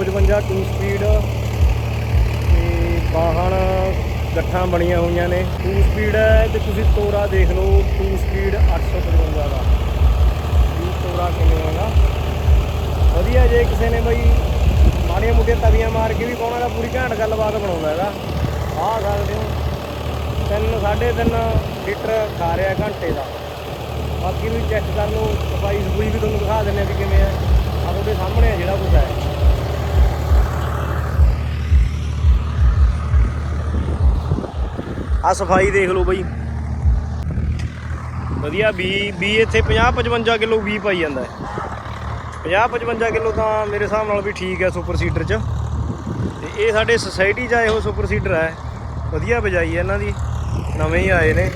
2 speed ਤੇ ਬਾਹਣ ਗੱਠਾਂ ਬਣੀਆਂ ਹੋਈਆਂ ਨੇ। 2 ਸਪੀਡ ਹੈ ਤੇ ਤੁਸੀਂ ਤੋਰਾ ਦੇਖ ਲਓ 2 ਸਪੀਡ 855 ਦਾ। ਵੀ ਤੋਰਾ ਕਿਵੇਂ ਹੈਗਾ ਵਧੀਆ ਜੇ ਕਿਸੇ ਨੇ ਬਈ ਮਾੜੀਆਂ ਮੋਟੀਆਂ ਤਵੀਆਂ ਮਾਰ ਕੇ ਵੀ ਪਾਉਣਾ ਤਾਂ ਪੂਰੀ ਘੈਂਟ ਗੱਲਬਾਤ ਬਣਾਉਂਦਾ ਹੈਗਾ। ਆ ਸਕਦੇ ਹੋ ਤਿੰਨ, ਸਾਢੇ ਤਿੰਨ ਲੀਟਰ ਖਾ ਰਿਹਾ ਘੰਟੇ ਦਾ। ਬਾਕੀ ਵੀ ਚੈੱਕ ਕਰ ਲਓ ਸਫ਼ਾਈ ਸਫੂਈ ਵੀ ਤੁਹਾਨੂੰ ਦਿਖਾ ਦਿੰਦੇ ਆ ਕਿ ਕਿਵੇਂ ਆ ਆ ਤੁਹਾਡੇ ਸਾਹਮਣੇ ਆ ਜਿਹੜਾ ਕੁਝ ਹੈ। ਆ ਸਫ਼ਾਈ ਦੇਖ ਲਓ ਬਈ। ਵਧੀਆ ਬੀ ਵੀ ਇੱਥੇ 50 55 ਕਿਲੋ ਬੀ ਪਾਈ ਜਾਂਦਾ ਹੈ। 50 55 ਕਿਲੋ ਤਾਂ ਮੇਰੇ ਹਿਸਾਬ ਨਾਲ ਵੀ ਠੀਕ ਹੈ ਸੁਪਰ ਸੀਡਰ 'ਚ। ਤੇ ਇਹ ਸਾਡੇ ਸੁਸਾਇਟੀ 'ਚ ਆਏ ਹੋ ਸੁਪਰ ਸੀਡਰ ਹੈ। ਵਧੀਆ ਬਜਾਈ ਹੈ ਇਹਨਾਂ ਦੀ। ਨਵੇਂ ਹੀ ਆਏ ਨੇ।